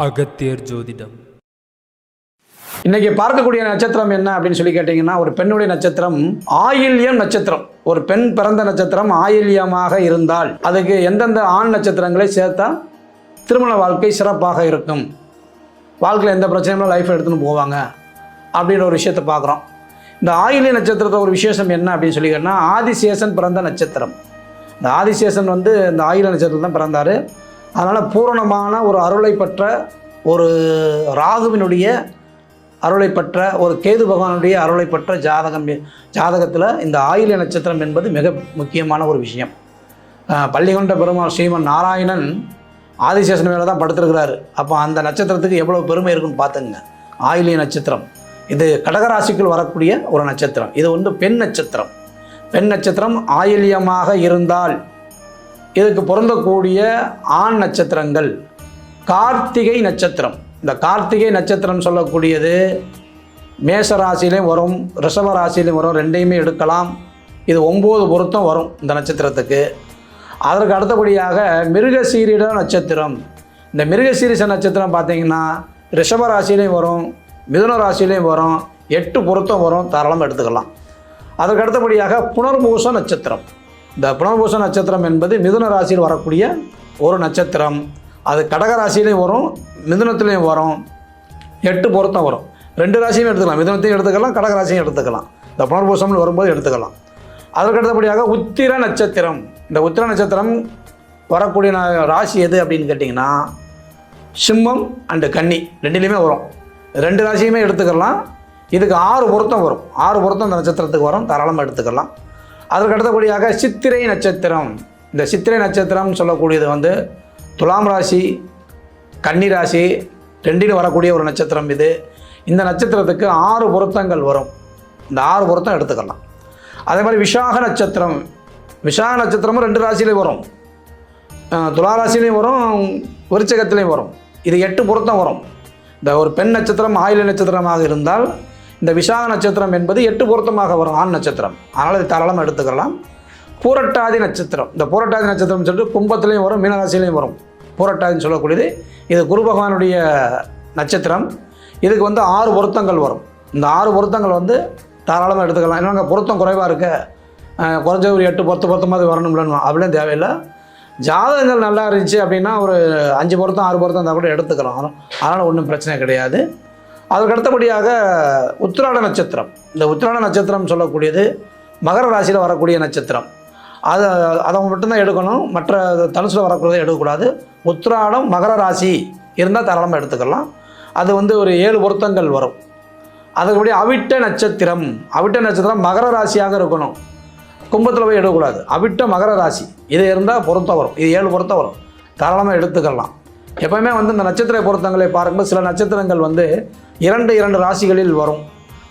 அகத்தியர் ஜோதிடம். இன்னைக்கு பார்க்கக்கூடிய நட்சத்திரம் என்ன அப்படின்னு சொல்லி கேட்டிங்கன்னா ஒரு பெண்ணுடைய நட்சத்திரம் ஆயில்யம் நட்சத்திரம். ஒரு பெண் பிறந்த நட்சத்திரம் ஆயில்யமாக இருந்தால் அதுக்கு எந்தெந்த ஆண் நட்சத்திரங்களை சேர்த்தா திருமண வாழ்க்கை சிறப்பாக இருக்கும்? வாழ்க்கையில் எந்த பிரச்சனையும் லைஃப் எடுத்துன்னு போவாங்க அப்படின்ற ஒரு விஷயத்தை பார்க்குறோம். இந்த ஆயில்ய நட்சத்திரத்தை ஒரு விசேஷம் என்ன அப்படின்னு சொல்லி கேட்டால் ஆதிசேஷன் பிறந்த நட்சத்திரம். இந்த ஆதிசேஷன் வந்து இந்த ஆயில நட்சத்திரத்தில் தான் பிறந்தார். அதனால் பூரணமான ஒரு அருளை பெற்ற ஒரு ராகுவினுடைய அருளை பெற்ற ஒரு கேது பகவானுடைய அருளை பெற்ற ஜாதகம் ஜாதகத்தில் இந்த ஆயில்ய நட்சத்திரம் என்பது மிக முக்கியமான ஒரு விஷயம். பள்ளிகொண்ட பெருமாள் ஸ்ரீமன் நாராயணன் ஆதிசேஷன் மேலே தான் படுத்திருக்கிறாரு. அப்போ அந்த நட்சத்திரத்துக்கு எவ்வளோ பெருமை இருக்குன்னு பார்த்துங்க. ஆயிலிய நட்சத்திரம். இது கடகராசிக்குள் வரக்கூடிய ஒரு நட்சத்திரம். இது வந்து பெண் நட்சத்திரம். பெண் நட்சத்திரம் ஆயிலியமாக இருந்தால் இதுக்கு பொருந்தக்கூடிய ஆண் நட்சத்திரங்கள். கார்த்திகை நட்சத்திரம். இந்த கார்த்திகை நட்சத்திரம் சொல்லக்கூடியது மேச ராசியிலையும் வரும் ரிஷப ராசிலையும் வரும் ரெண்டையுமே எடுக்கலாம். இது ஒம்பது பொருத்தம் வரும் இந்த நட்சத்திரத்துக்கு. அதற்கு அடுத்தபடியாக மிருகசீரிட நட்சத்திரம். இந்த மிருகசீரிச நட்சத்திரம் பார்த்தீங்கன்னா ரிஷப ராசிலையும் வரும் மிதுன ராசிலையும் வரும் எட்டு பொருத்தம் வரும் தாராளமாக எடுத்துக்கலாம். அதற்கு அடுத்தபடியாக புனர்பூச நட்சத்திரம். இந்த புனர்பூச நட்சத்திரம் என்பது மிதுன ராசியில் வரக்கூடிய ஒரு நட்சத்திரம். அது கடக ராசியிலையும் வரும் மிதுனத்துலேயும் வரும். எட்டு பொருத்தம் வரும். ரெண்டு ராசியும் எடுத்துக்கலாம். மிதுனத்தையும் எடுத்துக்கலாம் கடக ராசியும் எடுத்துக்கலாம். இந்த புனர்பூசம்னு வரும்போது எடுத்துக்கலாம். அதற்கு அடுத்தபடியாக உத்திர நட்சத்திரம். இந்த உத்திர நட்சத்திரம் வரக்கூடிய ராசி எது அப்படின்னு கேட்டிங்கன்னா சிம்மம் அண்டு கன்னி ரெண்டுலேயுமே வரும். ரெண்டு ராசியுமே எடுத்துக்கலாம். இதுக்கு ஆறு பொருத்தம் வரும். ஆறு பொருத்தம் இந்த நட்சத்திரத்துக்கு வரும். தாராளமாக எடுத்துக்கலாம். அதற்கு அடுத்தபடியாக சித்திரை நட்சத்திரம். இந்த சித்திரை நட்சத்திரம் சொல்லக்கூடியது வந்து துலாம் ராசி கன்னி ராசி ரெண்டிலும் வரக்கூடிய ஒரு நட்சத்திரம் இது. இந்த நட்சத்திரத்துக்கு ஆறு பொருத்தங்கள் வரும். இந்த ஆறு பொருத்தம் எடுத்துக்கலாம். அதே மாதிரி விஷாக நட்சத்திரம். விஷாக நட்சத்திரமும் ரெண்டு ராசியிலையும் வரும். துலா ராசிலையும் வரும் விருச்சகத்திலையும் வரும். இது எட்டு பொருத்தம் வரும். இந்த ஒரு பெண் நட்சத்திரம் ஆயில நட்சத்திரமாக இருந்தால் இந்த விசாக நட்சத்திரம் என்பது எட்டு பொருத்தமாக வரும் ஆண் நட்சத்திரம். அதனால் இது தாராளமாக எடுத்துக்கலாம். பூரட்டாதி நட்சத்திரம். இந்த பூரட்டாதி நட்சத்திரம் சொல்லிட்டு கும்பத்துலேயும் வரும் மீனராசிலையும் வரும். பூரட்டாதின்னு சொல்லக்கூடியது. இது குரு பகவானுடைய நட்சத்திரம். இதுக்கு வந்து ஆறு பொருத்தங்கள் வரும். இந்த ஆறு பொருத்தங்கள் வந்து தாராளமாக எடுத்துக்கலாம். என்னங்க பொருத்தம் குறைவாக இருக்க? குறைஞ்ச ஒரு எட்டு பொருத்த பொருத்தமாவது வரணும்லன்னு அப்படிலாம் தேவையில்லை. ஜாதகங்கள் நல்லா இருந்துச்சு அப்படின்னா ஒரு அஞ்சு பொருத்தம் ஆறு பொருத்தம் இருந்தால் கூட எடுத்துக்கலாம். அதனால் ஒன்றும் பிரச்சனை கிடையாது. அதற்கு அடுத்தபடியாக உத்திராட நட்சத்திரம். இந்த உத்திராட நட்சத்திரம் சொல்லக்கூடியது மகர ராசியில் வரக்கூடிய நட்சத்திரம். அது அதை மட்டும்தான் எடுக்கணும். மற்ற தனுசில் வரக்கூடியதை எடுக்கக்கூடாது. உத்திராடம் மகர ராசி இருந்தால் தாராளமாக எடுத்துக்கலாம். அது வந்து ஒரு ஏழு பொருத்தங்கள் வரும். அதுக்குபடி அவிட்ட நட்சத்திரம். அவிட்ட நட்சத்திரம் மகர ராசியாக இருக்கணும். கும்பத்தில் போய் எடுக்கக்கூடாது. அவிட்ட மகர ராசி. இது இருந்தால் பொருத்தம் வரும். இது ஏழு பொருத்தம் வரும். தாராளமாக எடுத்துக்கலாம். எப்போயுமே வந்து இந்த நட்சத்திர பொருத்தங்களை பார்க்கும்போது சில நட்சத்திரங்கள் வந்து இரண்டு இரண்டு ராசிகளில் வரும்.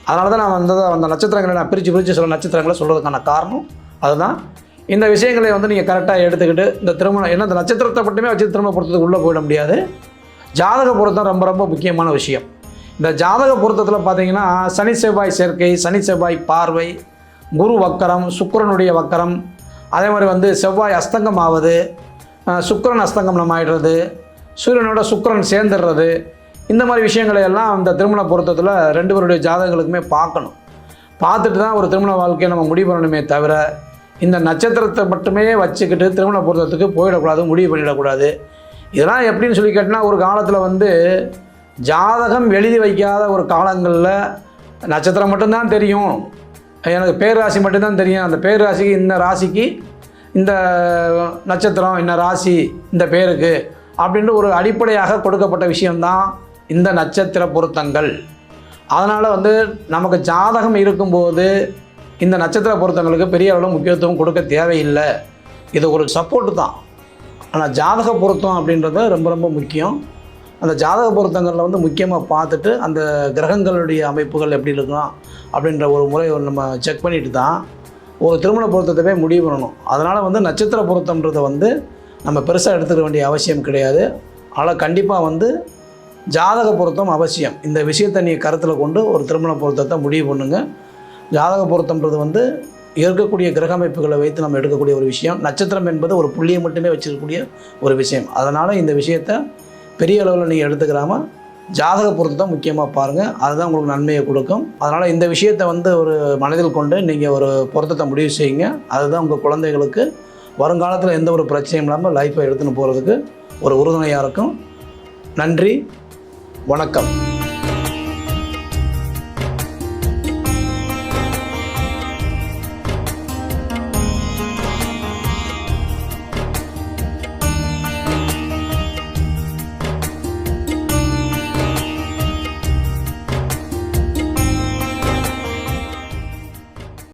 அதனால தான் நான் வந்து அந்த நட்சத்திரங்களை நான் பிரித்து பிரித்து சொல்ல நட்சத்திரங்களை சொல்கிறதுக்கான காரணம் அதுதான். இந்த விஷயங்களை வந்து நீங்கள் கரெக்டாக எடுத்துக்கிட்டு இந்த திருமணம் என்ன இந்த நட்சத்திரத்தை மட்டுமே வச்சு திருமண பொருத்தத்துக்கு உள்ளே போயிட முடியாது. ஜாதக பொருத்தம் ரொம்ப ரொம்ப முக்கியமான விஷயம். இந்த ஜாதக பொருத்தத்தில் பார்த்தீங்கன்னா சனி செவ்வாய் சேர்க்கை சனி செவ்வாய் பார்வை குரு வக்கரம் சுக்கரனுடைய வக்கரம் அதே மாதிரி வந்து செவ்வாய் அஸ்தங்கம் ஆவது சுக்கரன் அஸ்தங்கம் நம்ம ஆயிடுறது சூரியனோட சுக்கிரன் சேர்ந்துடுறது இந்த மாதிரி விஷயங்களை எல்லாம் அந்த திருமண பொருத்தத்தில் ரெண்டு பேருடைய ஜாதகங்களுக்குமே பார்க்கணும். பார்த்துட்டு தான் ஒரு திருமண வாழ்க்கையை நம்ம முடிவு பண்ணணுமே தவிர இந்த நட்சத்திரத்தை மட்டுமே வச்சுக்கிட்டு திருமண பொருத்தத்துக்கு போயிடக்கூடாது முடிவு பண்ணிடக்கூடாது. இதெல்லாம் எப்படின்னு சொல்லி கேட்டினா ஒரு காலத்தில் வந்து ஜாதகம் எழுதி வைக்காத ஒரு காலங்களில் நட்சத்திரம் மட்டும்தான் தெரியும். எனக்கு பேராசி மட்டும்தான் தெரியும். அந்த பேராசிக்கு இந்த ராசிக்கு இந்த நட்சத்திரம் இந்த ராசி இந்த பேருக்கு அப்படின்ட்டு ஒரு அடிப்படையாக கொடுக்கப்பட்ட விஷயம்தான் இந்த நட்சத்திர பொருத்தங்கள். அதனால் வந்து நமக்கு ஜாதகம் இருக்கும்போது இந்த நட்சத்திர பொருத்தங்களுக்கு பெரிய அளவில் முக்கியத்துவம் கொடுக்க தேவையில்லை. இது ஒரு சப்போர்ட்டு தான். ஆனால் ஜாதக பொருத்தம் அப்படின்றது ரொம்ப ரொம்ப முக்கியம். அந்த ஜாதக பொருத்தங்களில் வந்து முக்கியமாக பார்த்துட்டு அந்த கிரகங்களுடைய அமைப்புகள் எப்படி இருக்கணும் அப்படின்ற ஒரு முறை நம்ம செக் பண்ணிட்டு தான் ஒரு திருமண பொருத்தத்தை முடிவு பண்ணணும். அதனால் வந்து நட்சத்திர பொருத்தம்ன்றதை வந்து நம்ம பெருசாக எடுத்துக்க வேண்டிய அவசியம் கிடையாது. ஆனால் கண்டிப்பாக வந்து ஜாதக பொருத்தம் அவசியம். இந்த விஷயத்தை நீங்கள் கருத்தில் கொண்டு ஒரு திருமண பொருத்தத்தை முடிவு பண்ணுங்க. ஜாதக பொருத்தம்ன்றது வந்து இருக்கக்கூடிய கிரக அமைப்புகளை வைத்து நம்ம எடுக்கக்கூடிய ஒரு விஷயம். நட்சத்திரம் என்பது ஒரு புள்ளியை மட்டுமே வச்சிருக்கக்கூடிய ஒரு விஷயம். அதனால் இந்த விஷயத்தை பெரிய அளவில் நீங்கள் எடுத்துக்கிறாமல் ஜாதக பொருத்தம் முக்கியமாக பாருங்கள் அதுதான் உங்களுக்கு நன்மையை கொடுக்கும். அதனால் இந்த விஷயத்தை வந்து ஒரு மனதில் கொண்டு நீங்கள் ஒரு பொருத்தத்தை முடிவு செய்யுங்க. அதுதான் உங்கள் குழந்தைகளுக்கு வருங்காலத்தில் எந்த ஒரு பிரச்சனையும் இல்லாமல் லைஃப்பை எடுத்துன்னு போகிறதுக்கு ஒரு உறுதுணையாக இருக்கும். நன்றி. வணக்கம்.